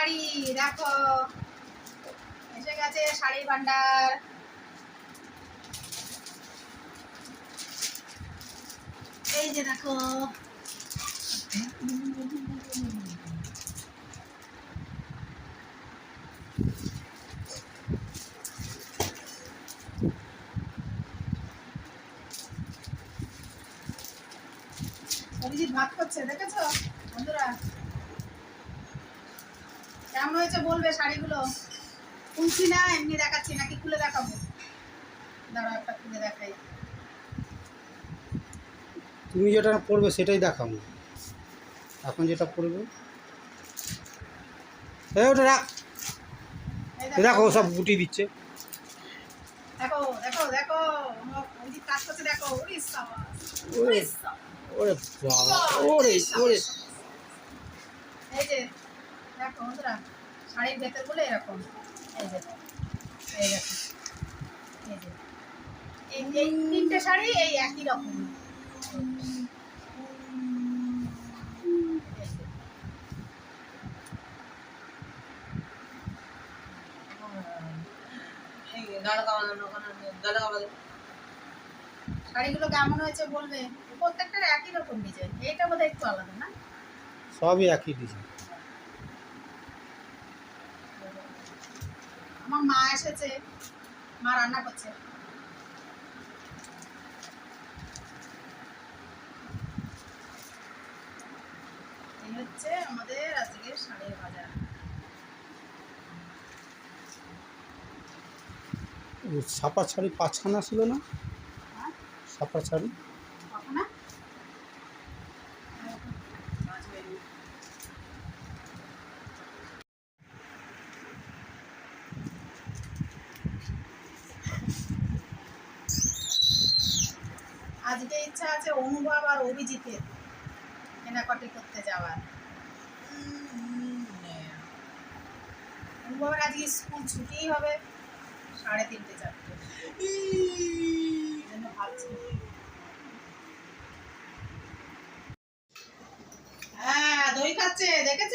শাড়ি দেখো। এসে গেছে ভান্ডার। এই যে দেখো। ভাত করছে দেখেছ? বন্ধুরা? কেমন হয়েছে বলবে শাড়িগুলো? খুলছি না এমনি দেখাচ্ছি নাকি খুলে দেখাবো? দাঁড়াও একটা খুলে দেখাই। তুমি যেটা পড়বে সেটাই দেখাবো এখন যেটা পড়বে এই ওটা রাখ। দেখো। সব গুটি দিচ্ছে। দেখো দেখো দেখো কাজ করছে দেখো ওরে ওরে ওরে ওরে। এই যে দেখো বন্ধুরা, শাড়ির ভেতর বলে এরকম। এই এই দেখো, এই এই তিনটে শাড়ি এই একই রকম। শাড়িগুলো কেমন হয়েছে বলবে? প্রত্যেকটার একই রকম ডিজাইন এইটা বোধহয় একটু আলাদা না? সবই একই ডিজাইন আমার মা এসেছে মা রান্না করছে। এই হচ্ছে আমাদের আজকের শাড়ির বাজার। সাপা শাড়ি পাঁচখানা ছিল না? হ্যাঁ? সাপা শাড়ি কখন না আজকে ইচ্ছা আছে অনুভব আর অভিজিতের কেনাকাটি করতে যাওয়ার। অনুভবের আজকে স্কুল ছুটিই হবে সাড়ে তিনটে চারটে। জন্য ভাবছি। হ্যাঁ দই খাচ্ছে দেখেছ।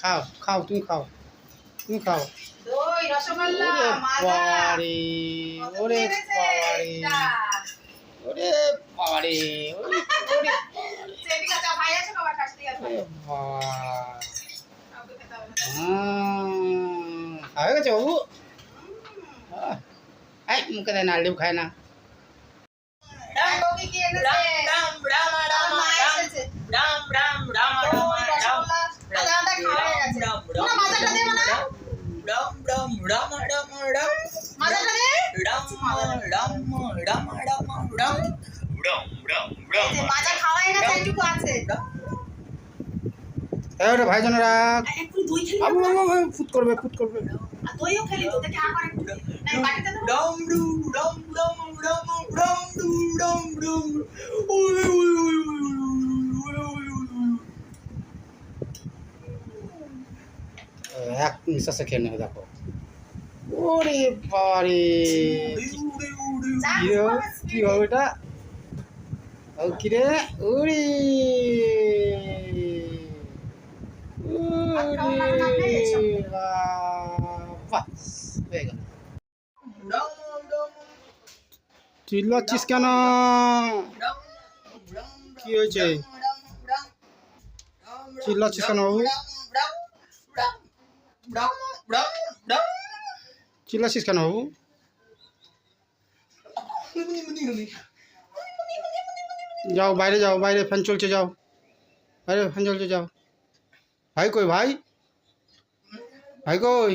খাও খাও তুমি খাও। তুমি খাও। রসগোল্লা বাবারে ওরে বাবারে ওরে বাবারে ওরে ওরে ভাই আছে বাবা। হয়ে গেছে বাবু? এই মুখে দেয় না আলু খায় না। কি কি এনেছে। আমার মা এসেছে। দই, রসগোল্লা, আদা আদা খাওয়া হয়ে গেছে। না, মাজাটা দে মানে। মাজাটা দে। মাজা হয়ে আছে। এই ওটা ভাইজন রাখ একটু দই খেলি আবু, আবু, আবু, ফুট করবে ফুট করবে আর দইও খেলি তো দেখে আবার একটু না, বাটিতে দেবো? এক নিঃশ্বাসে খেয়ে নেবে দেখো ওরে বাবারে ওরে খাওয়া লাগবে না, আপনি এসব। ওরে বাবা হয়ে গেল চিল্লাচ্ছিস কেন কি হয়েছে চিল্লাচ্ছিস কেন বাবু চিল্লাচ্ছিস কেন বাবু যাও বাইরে যাও বাইরে ফ্যান চলছে যাও বাইরে ফ্যান চলছে যাও ভাই কই ভাই ভাই কই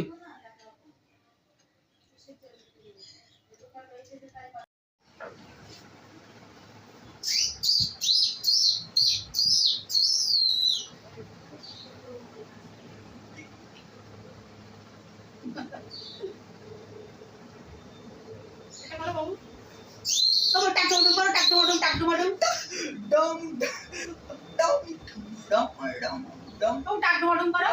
এটা বাবু, টাক ডুমাডুম করো।